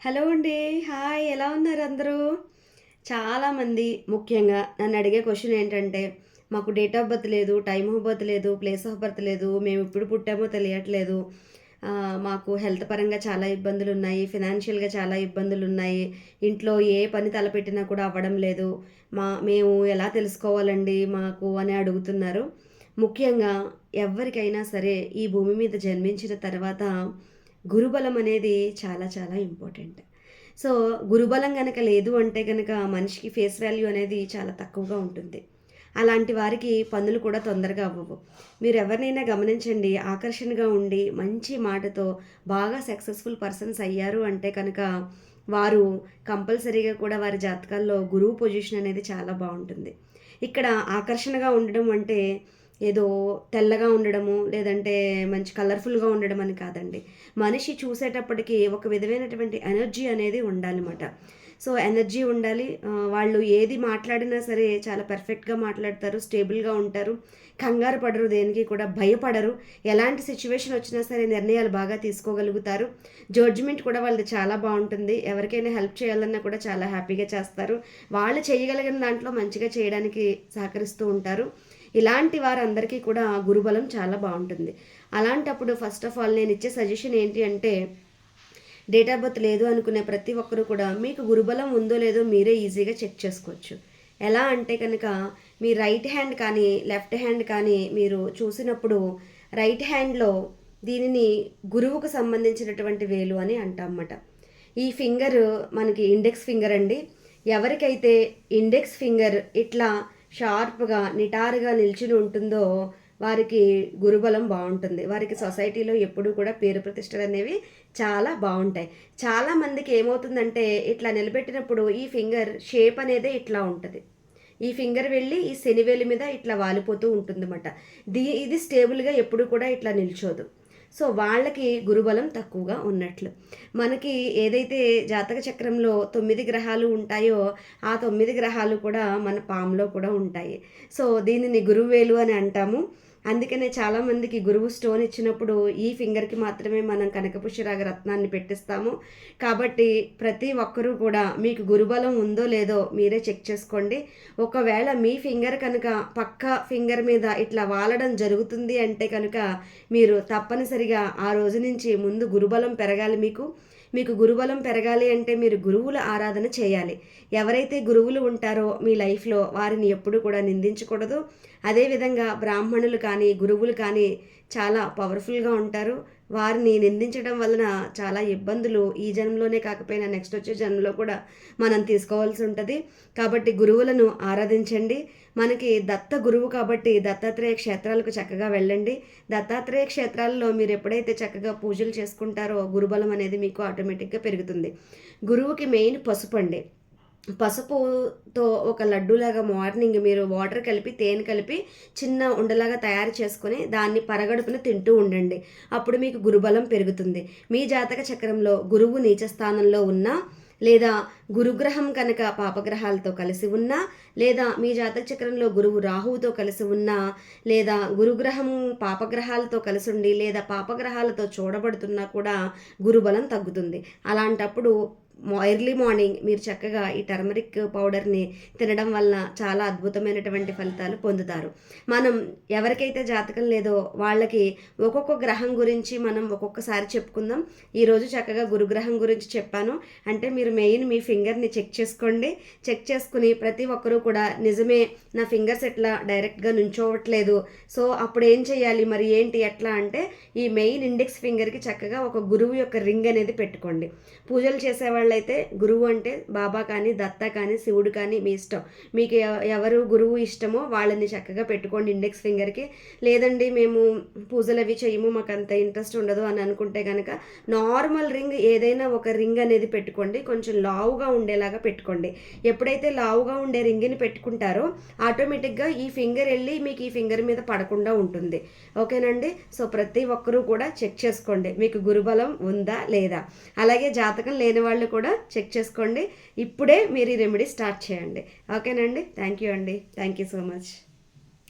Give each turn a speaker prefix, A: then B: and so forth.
A: Hello అండి. Hi. ఎలా ఉన్నారు అందరూ? చాలామంది ముఖ్యంగా నన్ను అడిగే క్వశ్చన్ ఏంటంటే మాకు డేట్ ఆఫ్ బర్త్ లేదు టైమ్ ఆఫ్ బర్త్ లేదు ప్లేస్ ఆఫ్ బర్త్ లేదు మేము ఇప్పుడు పుట్టామో తెలియట్లేదు. మాకు హెల్త్ పరంగా చాలా ఇబ్బందులు ఉన్నాయి ఫినాన్షియల్గా చాలా ఇబ్బందులు ఉన్నాయి. ఇంట్లో ఏ పని తలపెట్టినా కూడా అవ్వడం లేదు. మా మేము ఎలా తెలుసుకోవాలండి మాకు అని అడుగుతున్నారు. ముఖ్యంగా ఎవరికైనా సరే ఈ భూమి మీద జన్మించిన తర్వాత గురుబలం అనేది చాలా చాలా ఇంపార్టెంట్. సో గురుబలం కనుక లేదు అంటే కనుక మనిషికి ఫేస్ వాల్యూ అనేది చాలా తక్కువగా ఉంటుంది. అలాంటి వారికి పనులు కూడా తొందరగా అవ్వవు. మీరు ఎవరినైనా గమనించండి ఆకర్షణగా ఉండి మంచి మాటతో బాగా సక్సెస్ఫుల్ పర్సన్స్ అయ్యారు అంటే కనుక వారు కంపల్సరీగా కూడా వారి జాతకాల్లో గురువు పొజిషన్ అనేది చాలా బాగుంటుంది. ఇక్కడ ఆకర్షణగా ఉండడం అంటే ఏదో తెల్లగా ఉండడము లేదంటే మంచి కలర్ఫుల్గా ఉండడం అని కాదండి. మనిషి చూసేటప్పటికి ఒక విధమైనటువంటి ఎనర్జీ అనేది ఉండాలన్నమాట సో ఎనర్జీ ఉండాలి. వాళ్ళు ఏది మాట్లాడినా సరే చాలా పర్ఫెక్ట్గా మాట్లాడతారు స్టేబుల్గా ఉంటారు. కంగారు పడరు దేనికి కూడా భయపడరు. ఎలాంటి సిచ్యువేషన్ వచ్చినా సరే నిర్ణయాలు బాగా తీసుకోగలుగుతారు. జడ్జిమెంట్ కూడా వాళ్ళది చాలా బాగుంటుంది. ఎవరికైనా హెల్ప్ చేయాలన్నా కూడా చాలా హ్యాపీగా చేస్తారు. వాళ్ళు చేయగలిగిన దాంట్లో మంచిగా చేయడానికి సహకరిస్తూ ఉంటారు. ఇలాంటి వారందరికీ కూడా గురుబలం చాలా బాగుంటుంది. అలాంటప్పుడు ఫస్ట్ ఆఫ్ ఆల్ నేను ఇచ్చే సజెషన్ ఏంటి అంటే డేట్ ఆఫ్ బర్త్ లేదు అనుకునే ప్రతి ఒక్కరు కూడా మీకు గురుబలం ఉందో లేదో మీరే ఈజీగా చెక్ చేసుకోవచ్చు. ఎలా అంటే కనుక మీ రైట్ హ్యాండ్ కానీ లెఫ్ట్ హ్యాండ్ కానీ మీరు చూసినప్పుడు రైట్ హ్యాండ్లో దీనిని గురువుకు సంబంధించినటువంటి వేలు అని అంటామన్నమాట. ఈ ఫింగర్ మనకి ఇండెక్స్ ఫింగర్ అండి. ఎవరికైతే ఇండెక్స్ ఫింగర్ ఇట్లా షార్ప్గా నిటారుగా నిల్చుని ఉంటుందో వారికి గురుబలం బాగుంటుంది. వారికి సొసైటీలో ఎప్పుడూ కూడా పేరు ప్రతిష్టలు అనేవి చాలా బాగుంటాయి. చాలా మందికి ఏమవుతుందంటే ఇట్లా నిలబెట్టినప్పుడు ఈ ఫింగర్ షేప్ అనేదే ఇట్లా ఉంటుంది. ఈ ఫింగర్ వెళ్ళి ఈ శనివేలు మీద ఇట్లా వాలిపోతూ ఉంటుందన్నమాట. దీ ఇది స్టేబుల్గా ఎప్పుడు కూడా ఇట్లా నిల్చోదు. సో వాళ్ళకి గురుబలం తక్కువగా ఉన్నట్లు. మనకి ఏదైతే జాతక చక్రంలో తొమ్మిది గ్రహాలు ఉంటాయో ఆ తొమ్మిది గ్రహాలు కూడా మన పాములో కూడా ఉంటాయి. సో దీనిని గురువేలు అని అంటాము. అందుకనే చాలామందికి గురువు స్టోన్ ఇచ్చినప్పుడు ఈ ఫింగర్కి మాత్రమే మనం కనకపుష్యరాగ రత్నాన్ని పెట్టిస్తాము. కాబట్టి ప్రతి ఒక్కరూ కూడా మీకు గురుబలం ఉందో లేదో మీరే చెక్ చేసుకోండి. ఒకవేళ మీ ఫింగర్ కనుక పక్క ఫింగర్ మీద ఇట్లా వాలడం జరుగుతుంది అంటే కనుక మీరు తప్పనిసరిగా ఆ రోజు నుంచి ముందు గురుబలం పెరగాలి మీకు. మీకు గురుబలం పెరగాలి అంటే మీరు గురువుల ఆరాధన చేయాలి. ఎవరైతే గురువులు ఉంటారో మీ లైఫ్లో వారిని ఎప్పుడు కూడా నిందించకూడదు. అదేవిధంగా బ్రాహ్మణులు కానీ గురువులు కానీ చాలా పవర్ఫుల్గా ఉంటారు. వారిని నిందించడం వలన చాలా ఇబ్బందులు ఈ జన్మలోనే కాకపోయినా నెక్స్ట్ వచ్చే జన్మలో కూడా మనం తీసుకోవాల్సి ఉంటుంది. కాబట్టి గురువులను ఆరాధించండి. మనకి దత్త గురువు కాబట్టి దత్తాత్రేయ క్షేత్రాలకు చక్కగా వెళ్ళండి. దత్తాత్రేయ క్షేత్రాల్లో మీరు ఎప్పుడైతే చక్కగా పూజలు చేసుకుంటారో గురుబలం అనేది మీకు ఆటోమేటిక్గా పెరుగుతుంది. గురువుకి మెయిన్ పసుపు అండి. పసుపుతో ఒక లడ్డూలాగా మార్నింగ్ మీరు వాటర్ కలిపి తేనె కలిపి చిన్న ఉండలాగా తయారు చేసుకొని దాన్ని పరగడుపున తింటూ ఉండండి. అప్పుడు మీకు గురుబలం పెరుగుతుంది. మీ జాతక చక్రంలో గురువు నీచ స్థానంలో ఉన్నా లేదా గురుగ్రహం కనుక పాపగ్రహాలతో కలిసి ఉన్నా లేదా మీ జాతక చక్రంలో గురువు రాహువుతో కలిసి ఉన్నా లేదా గురుగ్రహం పాపగ్రహాలతో కలిసి ఉండి లేదా పాపగ్రహాలతో చూడబడుతున్నా కూడా గురుబలం తగ్గుతుంది. అలాంటప్పుడు ఎర్లీ మార్నింగ్ మీరు చక్కగా ఈ టర్మరిక్ పౌడర్ని తినడం వలన చాలా అద్భుతమైనటువంటి ఫలితాలు పొందుతారు. మనం ఎవరికైతే జాతకం లేదో వాళ్ళకి ఒక్కొక్క గ్రహం గురించి మనం ఒక్కొక్కసారి చెప్పుకుందాం. ఈరోజు చక్కగా గురుగ్రహం గురించి చెప్పాను. అంటే మీరు మెయిన్ మీ ఫింగర్ని చెక్ చేసుకోండి. చెక్ చేసుకుని ప్రతి ఒక్కరూ కూడా నిజమే నా ఫింగర్స్ ఎట్లా డైరెక్ట్గా నుంచోవట్లేదు. సో అప్పుడు ఏం చేయాలి? మరి ఏంటి? ఎట్లా? అంటే ఈ మెయిన్ ఇండెక్స్ ఫింగర్కి చక్కగా ఒక గురువు యొక్క రింగ్ అనేది పెట్టుకోండి. పూజలు చేసేవాళ్ళు అయితే గురువు అంటే బాబా కానీ దత్త కానీ శివుడు కానీ మీ ఇష్టం. మీకు ఎవరు గురువు ఇష్టమో వాళ్ళని చక్కగా పెట్టుకోండి ఇండెక్స్ ఫింగర్కి లేదండి మేము పూజలు అవి చేయము మాకు అంత ఇంట్రెస్ట్ ఉండదు అని అనుకుంటే కనుక నార్మల్ రింగ్ ఏదైనా ఒక రింగ్ అనేది పెట్టుకోండి. కొంచెం లావుగా ఉండేలాగా పెట్టుకోండి. ఎప్పుడైతే లావుగా ఉండే రింగ్ని పెట్టుకుంటారో ఆటోమేటిక్గా ఈ ఫింగర్ వెళ్ళి మీకు ఈ ఫింగర్ మీద పడకుండా ఉంటుంది. ఓకేనండి? సో ప్రతి ఒక్కరూ కూడా చెక్ చేసుకోండి. మీకు గురుబలం ఉందా లేదా? అలాగే జాతకం లేని వాళ్ళు కూడా చెక్ చేసుకోండి. ఇప్పుడే మీరు ఈ రెమెడీ స్టార్ట్ చేయండి. ఓకేనండి? థ్యాంక్ యూ అండి. Thank you so much